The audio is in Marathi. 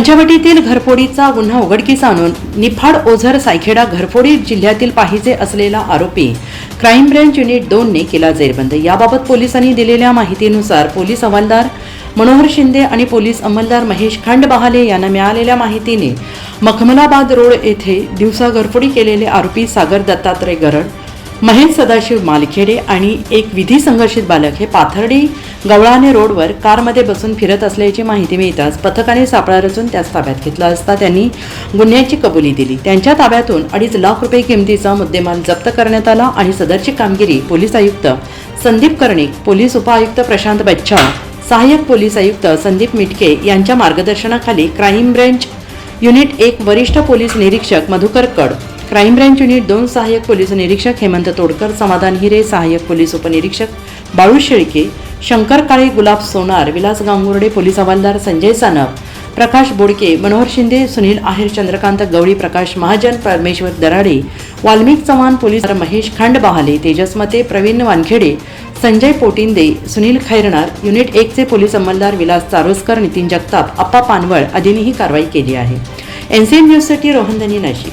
पंचवटीतील घरफोडीचा गुन्हा उघडकीस आणून निफाड ओझर सायखेडा घरफोडी जिल्ह्यातील पाहिजे असलेला आरोपी क्राईम ब्रँच युनिट दोनने केला जेरबंद. याबाबत पोलिसांनी दिलेल्या माहितीनुसार पोलीस हवालदार मनोहर शिंदे आणि पोलीस अंमलदार महेश खंडबहाले यांना मिळालेल्या माहितीने मखमलाबाद रोड येथे दिवसा घरफोडी केलेले आरोपी सागर दत्तात्रय गरड महेश सदाशिव मालखेडे आणि एक विधी संघर्षित बालक हे पाथर्डी गवळाने रोडवर कारमध्ये बसून फिरत असल्याची माहिती मिळताच पथकाने सापळा रचून त्यास ताब्यात घेतला असता त्यांनी गुन्ह्याची कबुली दिली. त्यांच्या ताब्यातून अडीच लाख रुपये किमतीचा मुद्देमाल जप्त करण्यात आला आणि सदरची कामगिरी पोलीस आयुक्त संदीप कर्णिक पोलीस उपआयुक्त प्रशांत बच्छा सहाय्यक पोलीस आयुक्त संदीप मिटके यांच्या मार्गदर्शनाखाली क्राईम ब्रँच युनिट एक वरिष्ठ पोलीस निरीक्षक मधुकर कड क्राईम ब्रँच युनिट दोन सहाय्यक पोलीस निरीक्षक हेमंत तोडकर समाधान हिरे सहाय्यक पोलीस उपनिरीक्षक बाळू शेळके शंकर काळे गुलाब सोनार विलास गांगुर्डे पोलीस हवालदार संजय सानप प्रकाश बोडके मनोहर शिंदे सुनील आहेर चंद्रकांत गवळी प्रकाश महाजन परमेश्वर दराडे वाल्मिक चव्हाण पोलीस महेश खंडबहाले तेजस मते प्रवीण वानखेडे संजय पोटिंदे सुनील खैरणार युनिट एकचे पोलीस अंमलदार विलास चारोसकर नितीन जगताप अप्पा पानवळ आदींनी ही कारवाई केली आहे. एनसीएन न्यूजसाठी रोहन धनी नाशिक.